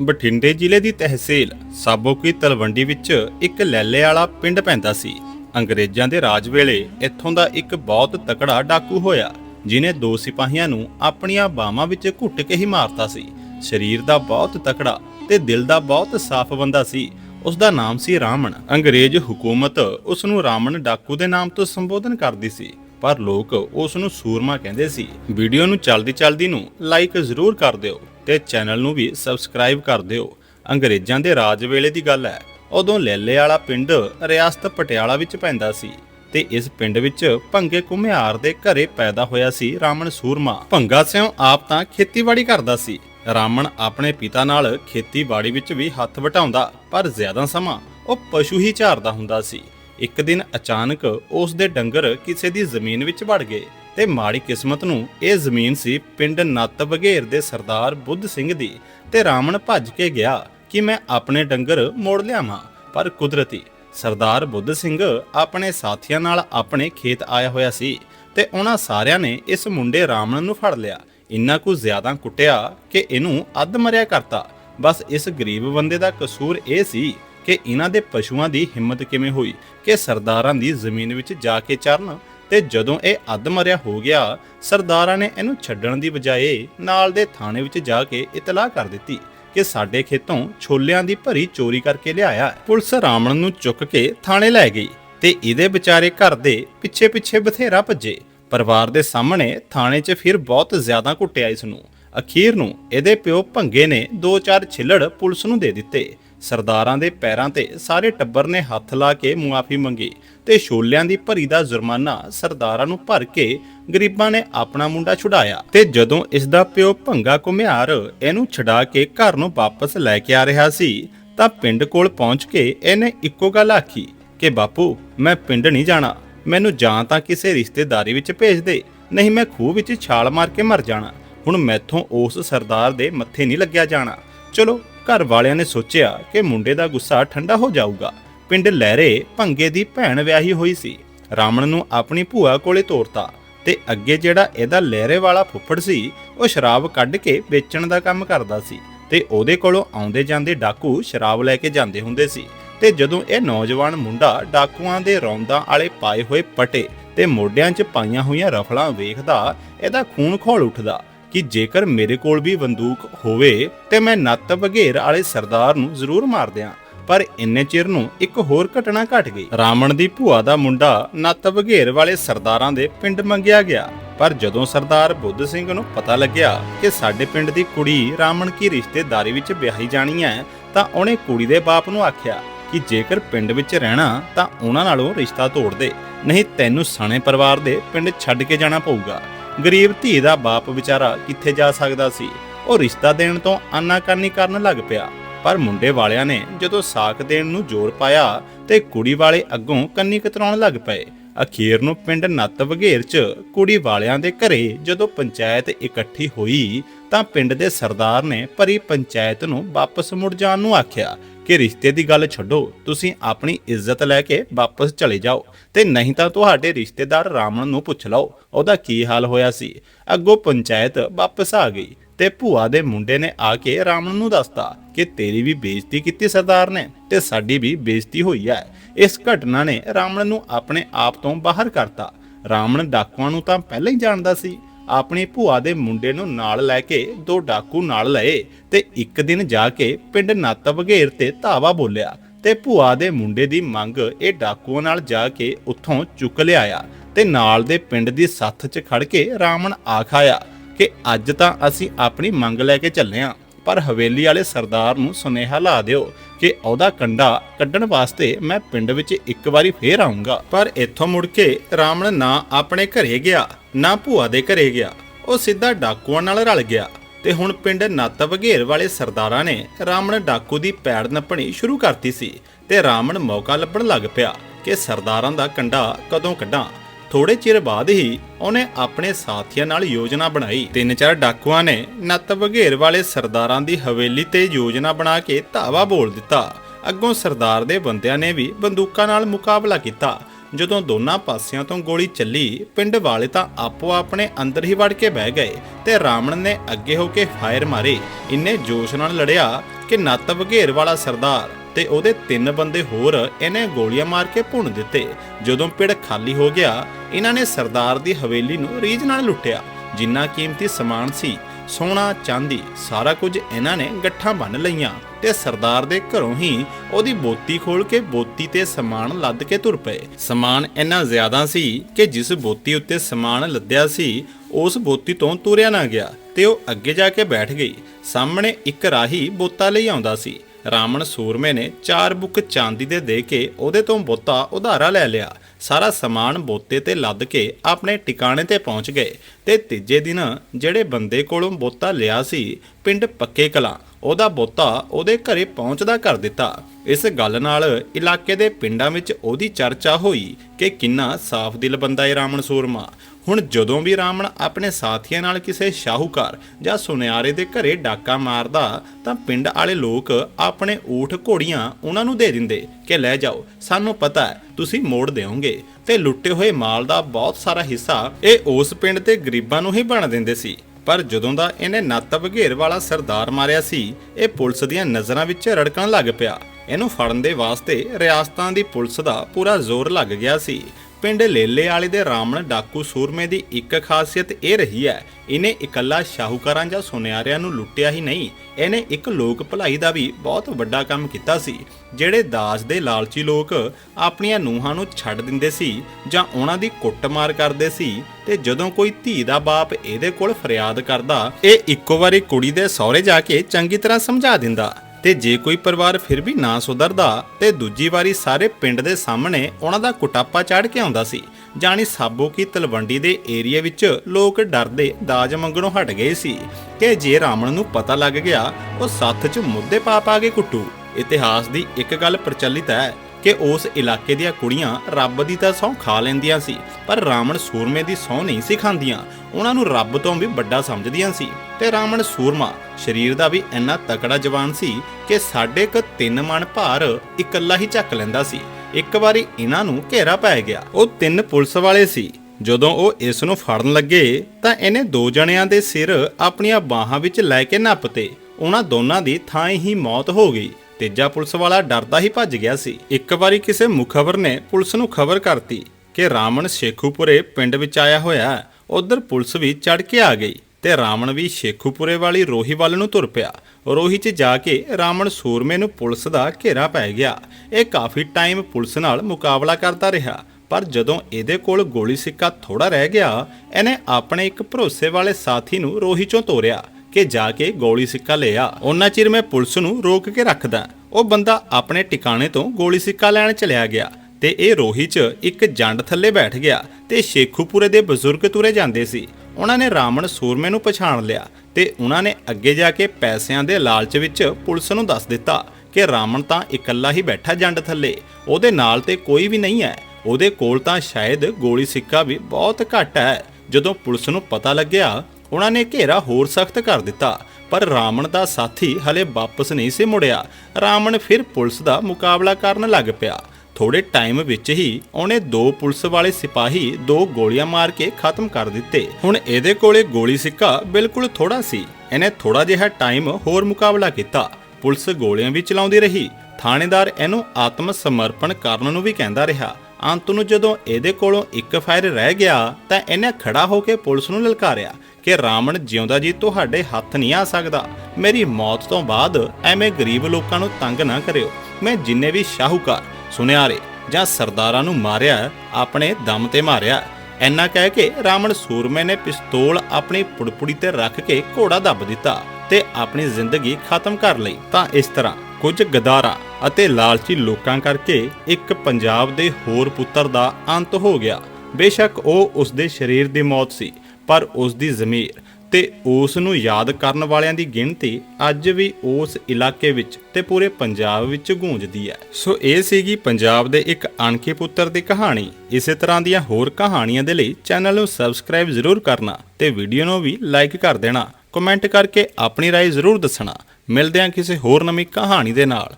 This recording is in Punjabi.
ਬਠਿੰਡੇ ਜ਼ਿਲ੍ਹੇ ਦੀ ਤਹਿਸੀਲ ਸਾਬੋਕੀ ਤਲਵੰਡੀ ਵਿੱਚ ਇੱਕ ਲੈਲੇ ਵਾਲਾ ਪਿੰਡ ਪੈਂਦਾ ਸੀ। ਅੰਗਰੇਜ਼ਾਂ ਦੇ ਰਾਜ ਵੇਲੇ ਇੱਥੋਂ ਦਾ ਇੱਕ ਬਹੁਤ ਤਕੜਾ ਡਾਕੂ ਹੋਇਆ, ਜਿਨੇ ਦੋ ਸਿਪਾਹੀਆਂ ਨੂੰ ਆਪਣੀਆਂ ਬਾਹਾਂ ਵਿੱਚ ਘੁੱਟ ਕੇ ਹੀ ਮਾਰਤਾ ਸੀ। ਸਰੀਰ ਦਾ ਬਹੁਤ ਤਕੜਾ ਤੇ ਦਿਲ ਦਾ ਬਹੁਤ ਸਾਫ਼ ਬੰਦਾ ਸੀ। ਉਸ ਦਾ ਨਾਮ ਸੀ ਰਾਮਣ। ਅੰਗਰੇਜ਼ ਹਕੂਮਤ ਉਸ ਨੂੰ ਰਾਮਣ ਡਾਕੂ ਦੇ ਨਾਮ ਤੋਂ ਸੰਬੋਧਨ ਕਰਦੀ ਸੀ, ਪਰ ਲੋਕ ਉਸ ਨੂੰ ਸੂਰਮਾ ਕਹਿੰਦੇ ਸੀ। ਵੀਡੀਓ ਨੂੰ ਚਲਦੀ ਚਲਦੀ ਨੂੰ ਲਾਈਕ ਜ਼ਰੂਰ ਕਰ ਦਿਓ। ਤੇ ਚੈਨਲ ਨੂੰ ਵੀ ਸਬਸਕ੍ਰਾਈਬ ਕਰ ਦਿਓ। ਅੰਗਰੇਜ਼ਾਂ ਦੇ ਰਾਜ ਵੇਲੇ ਦੀ ਗੱਲ ਹੈ। ਉਦੋਂ ਲੈਲੇ ਵਾਲਾ ਪਿੰਡ ਰਿਆਸਤ ਪਟਿਆਲਾ ਵਿੱਚ ਪੈਂਦਾ ਸੀ ਤੇ ਇਸ ਪਿੰਡ ਵਿੱਚ ਭੰਗੇ ਕੁਮਿਆਰ ਦੇ ਘਰੇ ਪੈਦਾ ਹੋਇਆ ਸੀ ਰਾਮਣ ਸੂਰਮਾ। ਭੰਗਾ ਸਿਓ ਆਪ ਤਾਂ ਖੇਤੀਬਾੜੀ ਕਰਦਾ ਸੀ। ਰਾਮਣ ਆਪਣੇ ਪਿਤਾ ਨਾਲ ਖੇਤੀਬਾੜੀ ਵਿੱਚ ਵੀ ਹੱਥ ਵਟਾਉਂਦਾ, ਪਰ ਜ਼ਿਆਦਾ ਸਮਾਂ ਉਹ ਪਸ਼ੂ ਹੀ ਝਾਰਦਾ ਹੁੰਦਾ ਸੀ। ਇੱਕ ਦਿਨ ਅਚਾਨਕ ਉਸ ਦੇ ਡੰਗਰ ਕਿਸੇ ਦੀ ਜ਼ਮੀਨ ਵਿੱਚ ਵੜ ਗਏ। ਤੇ ਮਾੜੀ ਕਿਸਮਤ ਨੂੰ ਇਹ ਜ਼ਮੀਨ ਸੀ ਪਿੰਡ ਨੱਤ ਬਘੇਰ ਦੇ ਸਰਦਾਰ ਬੁੱਧ ਸਿੰਘ ਦੀ ਤੇ ਰਾਮਣ ਭੱਜ ਕੇ ਗਿਆ ਕਿ ਮੈਂ ਆਪਣੇ ਡੰਗਰ ਮੋੜ ਲਿਆਵਾਂ। ਪਰ ਕੁਦਰਤੀ ਸਰਦਾਰ ਬੁੱਧ ਸਿੰਘ ਆਪਣੇ ਸਾਥੀਆਂ ਨਾਲ ਆਪਣੇ ਖੇਤ ਆਇਆ ਹੋਇਆ ਸੀ ਤੇ ਉਹਨਾਂ ਸਾਰਿਆਂ ਨੇ ਇਸ ਮੁੰਡੇ ਰਾਮਣ ਨੂੰ ਫੜ ਲਿਆ। ਇੰਨਾ ਕੁ ਜ਼ਿਆਦਾ ਕੁੱਟਿਆ ਕਿ ਇਹਨੂੰ ਅੱਧ ਮਰਿਆ ਕਰਤਾ। ਬਸ ਇਸ ਗਰੀਬ ਬੰਦੇ ਦਾ ਕਸੂਰ ਇਹ ਸੀ ਕਿ ਇਹਨਾਂ ਦੇ ਪਸ਼ੂਆਂ ਦੀ ਹਿੰਮਤ ਕਿਵੇਂ ਹੋਈ ਕਿ ਸਰਦਾਰਾਂ ਦੀ ਜ਼ਮੀਨ ਵਿੱਚ ਜਾ ਕੇ ਚਰਨ ਤੇ ਜਦੋਂ ਇਹ ਅੱਧ ਮਰਿਆ ਹੋ ਗਿਆ, ਸਰਦਾਰਾਂ ਨੇ ਇਹਨੂੰ ਛੱਡਣ ਦੀ ਬਜਾਏ ਨਾਲ ਦੇ ਥਾਣੇ ਵਿੱਚ ਜਾ ਕੇ ਇਤਲਾਹ ਕਰ ਦਿੱਤੀ ਕਿ ਸਾਡੇ ਖੇਤੋਂ ਛੋਲਿਆਂ ਦੀ ਭਰੀ ਚੋਰੀ ਕਰਕੇ ਲਿਆਇਆ ਪੁਲਿਸ ਰਾਮਣ ਨੂੰ ਚੁੱਕ ਕੇ ਥਾਣੇ ਲੈ ਗਈ ਤੇ ਇਹਦੇ ਵਿਚਾਰੇ ਘਰ ਦੇ ਪਿੱਛੇ ਪਿੱਛੇ ਬਥੇਰਾ ਭੱਜੇ। ਪਰਿਵਾਰ ਦੇ ਸਾਹਮਣੇ ਥਾਣੇ 'ਚ ਫਿਰ ਬਹੁਤ ਜ਼ਿਆਦਾ ਕੁੱਟਿਆ ਇਸ ਨੂੰ। ਅਖੀਰ ਨੂੰ ਇਹਦੇ ਪਿਓ ਭੰਗੇ ਨੇ ਦੋ ਚਾਰ ਛਿੱਲੜ ਪੁਲਿਸ ਨੂੰ ਦੇ ਦਿੱਤੇ। ਸਰਦਾਰਾਂ ਦੇ ਪੈਰਾਂ ਤੇ ਸਾਰੇ ਟੱਬਰ ਨੇ ਹੱਥ ਲਾ ਕੇ ਮੁਆਫੀ ਮੰਗੀ ਤੇ ਛੋਲਿਆਂ ਦੀ ਭਰੀ ਦਾ ਜੁਰਮਾਨਾ ਸਰਦਾਰਾਂ ਨੂੰ ਭਰ ਕੇ ਗਰੀਬਾਂ ਨੇ ਆਪਣਾ ਮੁੰਡਾ ਛੁਡਾਇਆ ਤੇ ਜਦੋਂ ਇਸ ਦਾ ਪਿਓ ਭੰਗਾ ਘੁਮਿਆਰ ਇਹਨੂੰ ਛਡਾ ਕੇ ਘਰ ਨੂੰ ਵਾਪਸ ਲੈ ਕੇ ਆ ਰਿਹਾ ਸੀ, ਤਾਂ ਪਿੰਡ ਕੋਲ ਪਹੁੰਚ ਕੇ ਇਹਨੇ ਇੱਕੋ ਗੱਲ ਆਖੀ ਕਿ, ਬਾਪੂ, ਮੈਂ ਪਿੰਡ ਨਹੀਂ ਜਾਣਾ, ਮੈਨੂੰ ਜਾਂ ਤਾਂ ਕਿਸੇ ਰਿਸ਼ਤੇਦਾਰੀ ਵਿੱਚ ਭੇਜ ਦੇ, ਨਹੀਂ ਮੈਂ ਖੂਹ ਵਿੱਚ ਛਾਲ ਮਾਰ ਕੇ ਮਰ ਜਾਣਾ, ਹੁਣ ਮੈਥੋਂ ਉਸ ਸਰਦਾਰ ਦੇ ਮੱਥੇ ਨਹੀਂ ਲੱਗਿਆ ਜਾਣਾ। ਚਲੋ ਘਰ ਵਾਲਿਆਂ ਨੇ ਸੋਚਿਆ ਕਿ ਮੁੰਡੇ ਦਾ ਗੁੱਸਾ ਠੰਡਾ ਹੋ ਜਾਊਗਾ। ਪਿੰਡ ਲਹਿਰੇ ਭੰਗੇ ਦੀ ਭੈਣ ਵਿਆਹੀ ਹੋਈ ਸੀ। ਰਾਮਣ ਨੂੰ ਆਪਣੀ ਭੂਆ ਕੋਲੇ ਤੋਰਤਾ ਤੇ ਅੱਗੇ ਜਿਹੜਾ ਇਹਦਾ ਲਹਿਰੇ ਵਾਲਾ ਫੁੱਫੜ ਸੀ, ਉਹ ਸ਼ਰਾਬ ਕੱਢ ਕੇ ਵੇਚਣ ਦਾ ਕੰਮ ਕਰਦਾ ਸੀ ਤੇ ਉਹਦੇ ਕੋਲੋਂ ਆਉਂਦੇ ਜਾਂਦੇ ਡਾਕੂ ਸ਼ਰਾਬ ਲੈ ਕੇ ਜਾਂਦੇ ਹੁੰਦੇ ਸੀ ਤੇ ਜਦੋਂ ਇਹ ਨੌਜਵਾਨ ਮੁੰਡਾ ਡਾਕੂਆਂ ਦੇ ਰੌਂਦਾਂ ਵਾਲੇ ਪਾਏ ਹੋਏ ਪਟੇ ਤੇ ਮੋਢਿਆਂ 'ਚ ਪਾਈਆਂ ਹੋਈਆਂ ਰਫਲਾਂ ਵੇਖਦਾ, ਇਹਦਾ ਖੂਨ ਖੋਲ ਉੱਠਦਾ। ਕਿ ਜੇਕਰ ਮੇਰੇ ਕੋਲ ਵੀ ਬੰਦੂਕ ਹੋਵੇ ਤੇ ਮੈਂ ਨੱਤ ਬਘੇਰ ਵਾਲੇ ਸਰਦਾਰ ਨੂੰ ਜ਼ਰੂਰ ਮਾਰ ਦਿਆਂ, ਪਰ ਇੰਨੇ ਚਿਰ ਨੂੰ ਇੱਕ ਹੋਰ ਘਟਨਾ ਘਟ ਗਈ। ਰਾਮਣ ਦੀ ਭੂਆ ਦਾ ਮੁੰਡਾ ਨੱਤ ਬਘੇਰ ਵਾਲੇ ਸਰਦਾਰਾਂ ਦੇ ਪਿੰਡ ਮੰਗਿਆ ਗਿਆ, ਪਰ ਜਦੋਂ ਸਰਦਾਰ ਬੁੱਧ ਸਿੰਘ ਨੂੰ ਪਤਾ ਲੱਗਿਆ ਕਿ ਸਾਡੇ ਪਿੰਡ ਦੀ ਕੁੜੀ ਰਾਮਣ ਕੀ ਰਿਸ਼ਤੇਦਾਰੀ ਵਿੱਚ ਵਿਆਹੀ ਜਾਣੀ ਹੈ, ਤਾਂ ਉਹਨੇ ਕੁੜੀ ਦੇ ਬਾਪ ਨੂੰ ਆਖਿਆ ਕਿ ਜੇਕਰ ਪਿੰਡ ਵਿੱਚ ਰਹਿਣਾ, ਤਾਂ ਉਹਨਾਂ ਨਾਲੋਂ ਰਿਸ਼ਤਾ ਤੋੜ ਦੇ, ਨਹੀਂ ਤੈਨੂੰ ਸਣੇ ਪਰਿਵਾਰ ਦੇ ਪਿੰਡ ਛੱਡ ਕੇ ਜਾਣਾ ਪਊਗਾ। ਗਰੀਬ ਧੀ ਦਾ ਬਾਪ ਵਿਚਾਰਾ ਕਿੱਥੇ ਜਾ ਸਕਦਾ ਸੀ? ਉਹ ਰਿਸ਼ਤਾ ਦੇਣ ਤੋਂ ਆਨਾਕਾਨੀ ਕਰਨ ਲੱਗ ਪਿਆ। ਪਰ ਮੁੰਡੇ ਵਾਲਿਆਂ ਨੇ ਜਦੋਂ ਸਾਕ ਦੇਣ ਨੂੰ ਜ਼ੋਰ ਪਾਇਆ ਤੇ ਕੁੜੀ ਵਾਲੇ ਅੱਗੋਂ ਕੰਨੀ ਕਤਰਾਉਣ ਲੱਗ ਪਏ। ਅਖੀਰ ਨੂੰ ਪਿੰਡ ਨੱਤ ਵਘੇਰ 'ਚ ਕੁੜੀ ਵਾਲਿਆਂ ਦੇ ਘਰੇ ਜਦੋਂ ਪੰਚਾਇਤ ਇਕੱਠੀ ਹੋਈ, ਤਾਂ ਪਿੰਡ ਦੇ ਸਰਦਾਰ ਨੇ ਭਰੀ ਪੰਚਾਇਤ ਨੂੰ ਵਾਪਸ ਮੁੜ ਜਾਣ ਨੂੰ ਆਖਿਆ ਕਿ ਰਿਸ਼ਤੇ ਦੀ ਗੱਲ ਛੱਡੋ, ਤੁਸੀਂ ਆਪਣੀ ਇੱਜ਼ਤ ਲੈ ਕੇ ਵਾਪਸ ਚਲੇ ਜਾਓ ਤੇ ਨਹੀਂ ਤਾਂ ਤੁਹਾਡੇ ਰਿਸ਼ਤੇਦਾਰ ਰਾਮਣ ਨੂੰ ਪੁੱਛ ਲਓ, ਉਹਦਾ ਕੀ ਹਾਲ ਹੋਇਆ ਸੀ? ਅੱਗੋਂ ਪੰਚਾਇਤ ਵਾਪਸ ਆ ਗਈ ਤੇ ਭੂਆ ਦੇ ਮੁੰਡੇ ਨੇ ਆ ਕੇ ਰਾਵਣ ਨੂੰ ਦੱਸਤਾ ਕਿ ਤੇਰੀ ਵੀ ਬੇਇੱਜ਼ਤੀ ਕੀਤੀ ਸਰਦਾਰ ਨੇ ਤੇ ਸਾਡੀ ਵੀ ਬੇਇੱਜ਼ਤੀ ਹੋਈ ਹੈ। ਇਸ ਘਟਨਾ ਨੇ ਰਾਵਣ ਨੂੰ ਆਪਣੇ ਆਪ ਤੋਂ ਬਾਹਰ ਕਰਤਾ। ਰਾਵਣ ਡਾਕੂਆਂ ਨੂੰ ਤਾਂ ਪਹਿਲਾਂ ਹੀ ਜਾਣਦਾ ਸੀ। ਆਪਣੀ ਭੂਆ ਦੇ ਮੁੰਡੇ ਨੂੰ ਨਾਲ ਲੈ ਕੇ ਦੋ ਡਾਕੂ ਨਾਲ ਲਏ ਤੇ ਇੱਕ ਦਿਨ ਜਾ ਕੇ ਪਿੰਡ ਨੱਤ ਬਘੇਰ ਤੇ ਧਾਵਾ ਬੋਲਿਆ ਤੇ ਭੂਆ ਦੇ ਮੁੰਡੇ ਦੀ ਮੰਗ ਇਹ ਡਾਕੂਆਂ ਨਾਲ ਜਾ ਕੇ ਉੱਥੋਂ ਚੁੱਕ ਲਿਆਇਆ ਤੇ ਨਾਲ ਦੇ ਪਿੰਡ ਦੀ ਸੱਥ 'ਚ ਖੜ ਕੇ ਰਾਵਣ ਆਖਾਇਆ ਕਿ ਅੱਜ ਤਾਂ ਅਸੀਂ ਆਪਣੀ ਮੰਗ ਲੈ ਕੇ ਚੱਲੇ ਆਂ ਪਰ ਹਵੇਲੀ ਵਾਲੇ ਸਰਦਾਰ ਨੂੰ ਸੁਨੇਹਾ ਲਾ ਦਿਓ ਕਿ ਉਹਦਾ ਕੰਡਾ ਕੱਢਣ ਵਾਸਤੇ ਮੈਂ ਪਿੰਡ ਵਿੱਚ ਇੱਕ ਵਾਰੀ ਫੇਰ ਆਉਂਗਾ ਪਰ ਇੱਥੋਂ ਮੁੜ ਕੇ ਰਾਮਣ ਨਾ ਆਪਣੇ ਘਰੇ ਗਿਆ, ਨਾ ਭੂਆ ਦੇ ਘਰੇ ਗਿਆ। ਉਹ ਸਿੱਧਾ ਡਾਕੂਆਂ ਨਾਲ ਰਲ ਗਿਆ ਤੇ ਹੁਣ ਪਿੰਡ ਨੱਤ ਵਘੇਰ ਵਾਲੇ ਸਰਦਾਰਾਂ ਨੇ ਰਾਮਣ ਡਾਕੂ ਦੀ ਪੈੜ ਨੱਪਣੀ ਸ਼ੁਰੂ ਕਰਤੀ ਸੀ ਤੇ ਰਾਮਣ ਮੌਕਾ ਲੱਭਣ ਲੱਗ ਪਿਆ ਕਿ ਸਰਦਾਰਾਂ ਦਾ ਕੰਡਾ ਕਦੋਂ ਕੱਢਾਂ। ਥੋੜੇ ਚਿਰ ਬਾਅਦ ਹੀ ਉਹਨੇ ਆਪਣੇ ਸਾਥੀਆਂ ਨਾਲ ਯੋਜਨਾ ਬਣਾਈ। ਤਿੰਨ ਚਾਰ ਡਾਕੂਆਂ ਨੇ ਨੱਤ ਵਘੇਰ ਵਾਲੇ ਸਰਦਾਰਾਂ ਦੀ ਹਵੇਲੀ ਤੇ ਯੋਜਨਾ ਬਣਾ ਕੇ ਧਾਵਾ ਬੋਲ ਦਿੱਤਾ। ਅੱਗੋਂ ਸਰਦਾਰ ਦੇ ਬੰਦਿਆਂ ਨੇ ਵੀ ਬੰਦੂਕਾਂ ਨਾਲ ਮੁਕਾਬਲਾ ਕੀਤਾ। ਜਦੋਂ ਦੋਨਾਂ ਪਾਸਿਆਂ ਤੋਂ ਗੋਲੀ ਚੱਲੀ, ਪਿੰਡ ਵਾਲੇ ਤਾਂ ਆਪੋ ਆਪਣੇ ਅੰਦਰ ਹੀ ਵੜ ਕੇ ਬਹਿ ਗਏ ਤੇ ਰਾਵਣ ਨੇ ਅੱਗੇ ਹੋ ਕੇ ਫਾਇਰ ਮਾਰੇ। ਇੰਨੇ ਜੋਸ਼ ਨਾਲ ਲੜਿਆ ਕਿ ਨੱਤ ਵਘੇਰ ਵਾਲਾ ਸਰਦਾਰ ਤੇ ਉਹਦੇ ਤਿੰਨ ਬੰਦੇ ਹੋਰ ਇਹਨੇ ਗੋਲੀਆਂ ਮਾਰ ਕੇ ਭੁੰਨ ਦਿੱਤੇ। ਜਦੋਂ ਪਿੜ ਖਾਲੀ ਹੋ ਗਿਆ, ਇਹਨਾਂ ਨੇ ਸਰਦਾਰ ਦੀ ਹਵੇਲੀ ਨੂੰ ਰੀਝ ਨਾਲ ਲੁੱਟਿਆ, ਜਿੰਨਾ ਕੀਮਤੀ ਸਮਾਨ ਸੀ, ਸੋਨਾ, ਚਾਂਦੀ, ਸਾਰਾ ਕੁਝ ਇਹਨਾਂ ਨੇ ਗੱਠਾਂ ਬੰਨ ਲਈਆਂ ਤੇ ਸਰਦਾਰ ਦੇ ਘਰੋਂ ਹੀ ਉਹਦੀ ਬੋਤੀ ਖੋਲ ਕੇ ਬੋਤੀ ਤੇ ਸਮਾਨ ਲੱਦ ਕੇ ਤੁਰ ਪਏ। ਸਮਾਨ ਇੰਨਾ ਜ਼ਿਆਦਾ ਸੀ ਕਿ ਜਿਸ ਬੋਤੀ ਉੱਤੇ ਸਮਾਨ ਲੱਦਿਆ ਸੀ, ਉਸ ਬੋਤੀ ਤੋਂ ਤੁਰਿਆ ਨਾ ਗਿਆ ਤੇ ਉਹ ਅੱਗੇ ਜਾ ਕੇ ਬੈਠ ਗਈ। ਸਾਹਮਣੇ ਇੱਕ ਰਾਹੀ ਬੋਤਾ ਲਈ ਆਉਂਦਾ ਸੀ। ਰਾਵਣ ਸੂਰਮੇ ਨੇ ਚਾਰ ਬੁੱਕ ਚਾਂਦੀ ਦੇ ਦੇ ਕੇ ਉਹਦੇ ਤੋਂ ਬੋਤਾ ਉਧਾਰਾ ਲੈ ਲਿਆ। ਸਾਰਾ ਸਮਾਨ ਬੋਤੇ ਤੇ ਲੱਦ ਕੇ ਆਪਣੇ ਟਿਕਾਣੇ ਤੇ ਪਹੁੰਚ ਗਏ। ਤੇ ਤੀਜੇ ਦਿਨ ਜਿਹੜੇ ਬੰਦੇ ਕੋਲੋਂ ਬੋਤਾ ਲਿਆ ਸੀ, ਪਿੰਡ ਪੱਕੇ ਕਲਾਂ, ਉਹਦਾ ਬੋਤਾ ਉਹਦੇ ਘਰੇ ਪਹੁੰਚਦਾ ਕਰ ਦਿੱਤਾ। ਇਸ ਗੱਲ ਨਾਲ ਇਲਾਕੇ ਦੇ ਪਿੰਡਾਂ ਵਿੱਚ ਉਹਦੀ ਚਰਚਾ ਹੋਈ ਕਿ ਕਿੰਨਾ ਸਾਫ਼ ਦਿਲ ਬੰਦਾ ਹੈ ਰਾਮਣ ਸੂਰਮਾ। ਹੁਣ ਜਦੋਂ ਵੀ ਰਾਮਣ ਆਪਣੇ ਸਾਥੀਆਂ ਨਾਲ ਕਿਸੇ ਸ਼ਾਹੂਕਾਰ ਜਾਂ ਸੁਨਿਆਰੇ ਦੇ ਘਰੇ ਡਾਕਾ ਮਾਰਦਾ, ਤਾਂ ਪਿੰਡ ਵਾਲੇ ਲੋਕ ਆਪਣੇ ਊਠ ਘੋੜੀਆਂ ਉਹਨਾਂ ਨੂੰ ਦੇ ਦਿੰਦੇ ਕਿ ਲੈ ਜਾਓ, ਸਾਨੂੰ ਪਤਾ ਹੈ, ਤੁਸੀਂ ਮੋੜ ਦਿਓਗੇ। ਤੇ ਲੁੱਟੇ ਹੋਏ ਮਾਲ ਦਾ ਬਹੁਤ ਸਾਰਾ ਹਿੱਸਾ ਇਹ ਉਸ ਪਿੰਡ ਦੇ ਗਰੀਬਾਂ ਨੂੰ ਹੀ ਬਣ ਦਿੰਦੇ ਸੀ। ਪਰ ਜਦੋਂ ਦਾ ਇਹਨੇ ਨੱਤ ਬਘੇਰ ਵਾਲਾ ਸਰਦਾਰ ਮਾਰਿਆ ਸੀ, ਇਹ ਪੁਲਿਸ ਦੀਆਂ ਨਜ਼ਰਾਂ ਵਿੱਚ ਰੜਕਣ ਲੱਗ ਪਿਆ। ਇਹਨੂੰ ਫੜਨ ਦੇ ਵਾਸਤੇ ਰਿਆਸਤਾਂ ਦੀ ਪੁਲਿਸ ਦਾ ਪੂਰਾ ਜ਼ੋਰ ਲੱਗ ਗਿਆ ਸੀ। ਪਿੰਡ ਲੇਲੇ ਵਾਲੇ ਦੇ ਰਾਮਣ ਡਾਕੂ ਸੂਰਮੇ ਦੀ ਇੱਕ ਖਾਸੀਅਤ ਇਹ ਰਹੀ ਹੈ, ਇਹਨੇ ਇਕੱਲਾ ਸ਼ਾਹੂਕਾਰਾਂ ਜਾਂ ਸੁਨਿਆਰਿਆਂ ਨੂੰ ਲੁੱਟਿਆ ਹੀ ਨਹੀਂ, ਇਹਨੇ ਇੱਕ ਲੋਕ ਭਲਾਈ ਦਾ ਵੀ ਬਹੁਤ ਵੱਡਾ ਕੰਮ ਕੀਤਾ ਸੀ, ਜਿਹੜੇ ਦਾਸ ਦੇ ਲਾਲਚੀ ਲੋਕ ਆਪਣੀਆਂ ਨੂੰਹਾਂ ਨੂੰ ਛੱਡ ਦਿੰਦੇ ਸੀ ਜਾਂ ਉਹਨਾਂ ਦੀ ਕੁੱਟਮਾਰ ਕਰਦੇ ਸੀ ਤੇ ਜਦੋਂ ਕੋਈ ਧੀ ਦਾ ਬਾਪ ਇਹਦੇ ਕੋਲ ਫਰਿਆਦ ਕਰਦਾ, ਇਹ ਇੱਕੋ ਵਾਰੀ ਕੁੜੀ ਦੇ ਸਹੁਰੇ ਜਾ ਕੇ ਚੰਗੀ ਤਰ੍ਹਾਂ ਸਮਝਾ ਦਿੰਦਾ। ਤੇ ਜੇ ਕੋਈ ਪਰਿਵਾਰ ਫਿਰ ਵੀ ਨਾ ਸੁਧਰਦਾ ਤੇ ਦੂਜੀ ਵਾਰੀ ਸਾਰੇ ਪਿੰਡ ਦੇ ਸਾਹਮਣੇ ਉਹਨਾਂ ਦਾ ਕੁਟਾਪਾ ਚਾੜ ਕੇ ਆਉਂਦਾ ਸੀ। ਜਾਣੀ ਸਾਬੋ ਕੀ ਤਲਵੰਡੀ ਦੇ ਏਰੀਆ ਵਿੱਚ ਲੋਕ ਡਰਦੇ ਦਾਜ ਮੰਗਣੋਂ ਹਟ ਗਏ ਸੀ ਕਿ ਜੇ ਰਾਵਣ ਨੂੰ ਪਤਾ ਲੱਗ ਗਿਆ, ਉਹ ਸੱਥ 'ਚ ਮੁੱਦੇ ਪਾ ਪਾ ਕੇ ਕੁੱਟੂ। ਇਤਿਹਾਸ ਦੀ ਇੱਕ ਗੱਲ ਪ੍ਰਚਲਿਤ ਹੈ। ਕਿ ਉਸ ਇਲਾਕੇ ਦੀਆਂ ਕੁੜੀਆਂ ਰੱਬ ਦੀ ਤਾਂ ਸਹੁੰ ਖਾ ਲੈਂਦੀਆਂ ਸੀ, ਪਰ ਰਾਵਣ ਸੂਰਮੇ ਦੀ ਸਹੁੰ ਨਹੀਂ ਸੀ ਖਾਂਦੀਆਂ। ਉਹਨਾਂ ਨੂੰ ਰੱਬ ਤੋਂ ਵੀ ਵੱਡਾ ਸਮਝਦੀਆਂ ਸੀ। ਤੇ ਰਾਵਣ ਸੂਰਮਾ ਸਰੀਰ ਦਾ ਵੀ ਇੰਨਾ ਤਕੜਾ ਜਵਾਨ ਸੀ ਕਿ ਸਾਢੇ ਕੁ ਤਿੰਨ ਮਣ ਭਾਰ ਇਕੱਲਾ ਹੀ ਚੱਕ ਲੈਂਦਾ ਸੀ। ਇੱਕ ਵਾਰੀ ਇਹਨਾਂ ਨੂੰ ਘੇਰਾ ਪੈ ਗਿਆ। ਉਹ ਤਿੰਨ ਪੁਲਿਸ ਵਾਲੇ ਸੀ। ਜਦੋਂ ਉਹ ਇਸ ਨੂੰ ਫੜਨ ਲੱਗੇ, ਤਾਂ ਇਹਨੇ ਦੋ ਜਣਿਆਂ ਦੇ ਸਿਰ ਆਪਣੀਆਂ ਬਾਹਾਂ ਵਿੱਚ ਲੈ ਕੇ ਨੱਪਤੇ। ਉਹਨਾਂ ਦੋਨਾਂ ਦੀ ਥਾਂ ਹੀ ਮੌਤ ਹੋ ਗਈ। ਤੀਜਾ ਪੁਲਿਸ ਵਾਲਾ ਡਰਦਾ ਹੀ ਭੱਜ ਗਿਆ ਸੀ। ਇੱਕ ਵਾਰੀ ਕਿਸੇ ਮੁਖਬਰ ਨੇ ਪੁਲਿਸ ਨੂੰ ਖਬਰ ਕਰਤੀ ਕਿ ਰਾਵਣ ਸ਼ੇਖੂਪੁਰੇ ਪਿੰਡ ਵਿੱਚ ਆਇਆ ਹੋਇਆ ਹੈ। ਉਧਰ ਪੁਲਿਸ ਵੀ ਚੜ ਕੇ ਆ ਗਈ ਤੇ ਰਾਵਣ ਵੀ ਸ਼ੇਖੂਪੁਰੇ ਵਾਲੀ ਰੋਹੀ ਵੱਲ ਨੂੰ ਤੁਰ ਪਿਆ। ਰੋਹੀ 'ਚ ਜਾ ਕੇ ਰਾਵਣ ਸੂਰਮੇ ਨੂੰ ਪੁਲਿਸ ਦਾ ਘੇਰਾ ਪੈ ਗਿਆ। ਇਹ ਕਾਫੀ ਟਾਈਮ ਪੁਲਿਸ ਨਾਲ ਮੁਕਾਬਲਾ ਕਰਦਾ ਰਿਹਾ, ਪਰ ਜਦੋਂ ਇਹਦੇ ਕੋਲ ਗੋਲੀ ਸਿੱਕਾ ਥੋੜਾ ਰਹਿ ਗਿਆ, ਇਹਨੇ ਆਪਣੇ ਇੱਕ ਭਰੋਸੇ ਵਾਲੇ ਸਾਥੀ ਨੂੰ ਰੋਹੀ 'ਚੋਂ ਤੋਰਿਆ। ਕਿ ਜਾ ਕੇ ਗੋਲੀ ਸਿੱਕਾ ਲਿਆ ਉਹਨਾਂ ਚਿਰ ਮੈਂ ਪੁਲਿਸ ਨੂੰ ਰੋਕ ਕੇ ਰੱਖਦਾ। ਉਹ ਬੰਦਾ ਆਪਣੇ ਟਿਕਾਣੇ ਤੋਂ ਗੋਲੀ ਸਿੱਕਾ ਲੈਣ ਚਲਿਆ ਗਿਆ ਤੇ ਇਹ ਰੋਹੀ 'ਚ ਇੱਕ ਜੰਡ ਥੱਲੇ ਬੈਠ ਗਿਆ ਤੇ ਸ਼ੇਖੂਪੁਰੇ ਦੇ ਬਜ਼ੁਰਗ ਤੁਰੇ ਜਾਂਦੇ ਸੀ। ਉਹਨਾਂ ਨੇ ਰਾਵਣ ਸੂਰਮੇ ਨੂੰ ਪਛਾਣ ਲਿਆ ਤੇ ਉਹਨਾਂ ਨੇ ਅੱਗੇ ਜਾ ਕੇ ਪੈਸਿਆਂ ਦੇ ਲਾਲਚ ਵਿੱਚ ਪੁਲਿਸ ਨੂੰ ਦੱਸ ਦਿੱਤਾ ਕਿ ਰਾਵਣ ਤਾਂ ਇਕੱਲਾ ਹੀ ਬੈਠਾ ਜੰਡ ਥੱਲੇ। ਉਹਦੇ ਨਾਲ ਤੇ ਕੋਈ ਵੀ ਨਹੀਂ ਹੈ। ਉਹਦੇ ਕੋਲ ਤਾਂ ਸ਼ਾਇਦ ਗੋਲੀ ਸਿੱਕਾ ਵੀ ਬਹੁਤ ਘੱਟ ਹੈ। ਜਦੋਂ ਪੁਲਿਸ ਨੂੰ ਪਤਾ ਲੱਗਿਆ ਉਹਨਾਂ ਨੇ ਘੇਰਾ ਹੋਰ ਸਖਤ ਕਰ ਦਿੱਤਾ, ਪਰ ਰਾਵਣ ਦਾ ਸਾਥੀ ਹਲੇ ਵਾਪਸ ਨਹੀਂ ਸੀ ਮੁੜਿਆ। ਰਾਵਣ ਫਿਰ ਪੁਲਿਸ ਦਾ ਮੁਕਾਬਲਾ ਕਰਨ ਲੱਗ ਪਿਆ। ਥੋੜੇ ਟਾਈਮ ਵਿੱਚ ਹੀ ਉਹਨੇ ਦੋ ਪੁਲਿਸ ਵਾਲੇ ਸਿਪਾਹੀ ਦੋ ਗੋਲੀਆਂ ਮਾਰ ਕੇ ਖਤਮ ਕਰ ਦਿੱਤੇ। ਹੁਣ ਇਹਦੇ ਕੋਲੇ ਗੋਲੀ ਸਿੱਕਾ ਬਿਲਕੁਲ ਥੋੜਾ ਸੀ। ਇਹਨੇ ਥੋੜਾ ਜਿਹਾ ਟਾਈਮ ਹੋਰ ਮੁਕਾਬਲਾ ਕੀਤਾ। ਪੁਲਿਸ ਗੋਲੀਆਂ ਵੀ ਚਲਾਉਂਦੀ ਰਹੀ। ਥਾਣੇਦਾਰ ਇਹਨੂੰ ਆਤਮ ਸਮਰਪਣ ਕਰਨ ਨੂੰ ਵੀ ਕਹਿੰਦਾ ਰਿਹਾ। ਅੰਤ ਨੂੰ ਜਦੋਂ ਇਹਦੇ ਕੋਲੋਂ ਇੱਕ ਫਾਇਰ ਰਹਿ ਗਿਆ ਤਾਂ ਇਹਨੇ ਖੜਾ ਹੋ ਕੇ ਪੁਲਿਸ ਨੂੰ ਲਲਕਾਰਿਆ ਕਿ ਰਾਵਣ ਜਿਉਂਦਾ ਜੀ ਤੁਹਾਡੇ ਹੱਥ ਨਹੀਂ ਆ ਸਕਦਾ। ਮੇਰੀ ਮੌਤ ਤੋਂ ਬਾਅਦ ਐਵੇਂ ਗਰੀਬ ਲੋਕਾਂ ਨੂੰ ਤੰਗ ਨਾ ਕਰਿਓ। ਮੈਂ ਜਿੰਨੇ ਵੀ ਸ਼ਾਹੂਕਾਰ, ਸੁਨਿਆਰੇ ਜਾਂ ਸਰਦਾਰਾਂ ਨੂੰ ਮਾਰਿਆ, ਆਪਣੇ ਦਮ ਤੇ ਮਾਰਿਆ। ਐਨਾ ਕਹਿ ਕੇ ਰਾਵਣ ਸੂਰਮੇ ਨੇ ਪਿਸਤੌਲ ਆਪਣੀ ਪੁੜਪੁੜੀ ਤੇ ਰੱਖ ਕੇ ਘੋੜਾ ਦੱਬ ਦਿੱਤਾ। ਤੇ ਆਪਣੀ ਜ਼ਿੰਦਗੀ ਖਤਮ ਕਰ ਲਈ। ਤਾਂ ਇਸ ਤਰ੍ਹਾਂ ਕੁਝ ਗਦਾਰਾਂ ਅਤੇ ਲਾਲਚੀ ਲੋਕਾਂ ਕਰਕੇ ਇੱਕ ਪੰਜਾਬ ਦੇ ਹੋਰ ਪੁੱਤਰ ਦਾ ਅੰਤ ਹੋ ਗਿਆ। ਬੇਸ਼ੱਕ ਉਹ ਉਸ ਦੇ ਸਰੀਰ ਦੀ ਮੌਤ ਸੀ, ਪਰ ਉਸ ਦੀ ਜ਼ਮੀਰ ਤੇ ਉਸ ਨੂੰ ਯਾਦ ਕਰਨ ਵਾਲਿਆਂ ਦੀ ਗਿਣਤੀ ਅੱਜ ਵੀ ਉਸ ਇਲਾਕੇ ਵਿੱਚ ਤੇ ਪੂਰੇ ਪੰਜਾਬ ਵਿੱਚ ਗੂੰਜਦੀ ਹੈ। ਸੋ ਇਹ ਸੀਗੀ ਪੰਜਾਬ ਦੇ ਇੱਕ ਅਣਖੀ ਪੁੱਤਰ ਦੀ ਕਹਾਣੀ। ਇਸੇ ਤਰ੍ਹਾਂ ਦੀਆਂ ਹੋਰ ਕਹਾਣੀਆਂ ਦੇ ਲਈ ਚੈਨਲ ਨੂੰ ਸਬਸਕ੍ਰਾਈਬ ਜ਼ਰੂਰ ਕਰਨਾ ਤੇ ਵੀਡੀਓ ਨੂੰ ਵੀ ਲਾਈਕ ਕਰ ਦੇਣਾ। ਕਮੈਂਟ ਕਰਕੇ ਆਪਣੀ رائے ਜ਼ਰੂਰ ਦੱਸਣਾ ਮਿਲਦੇ ਹਾਂ ਕਿਸੇ ਹੋਰ ਨਵੀਂ ਕਹਾਣੀ ਦੇ ਨਾਲ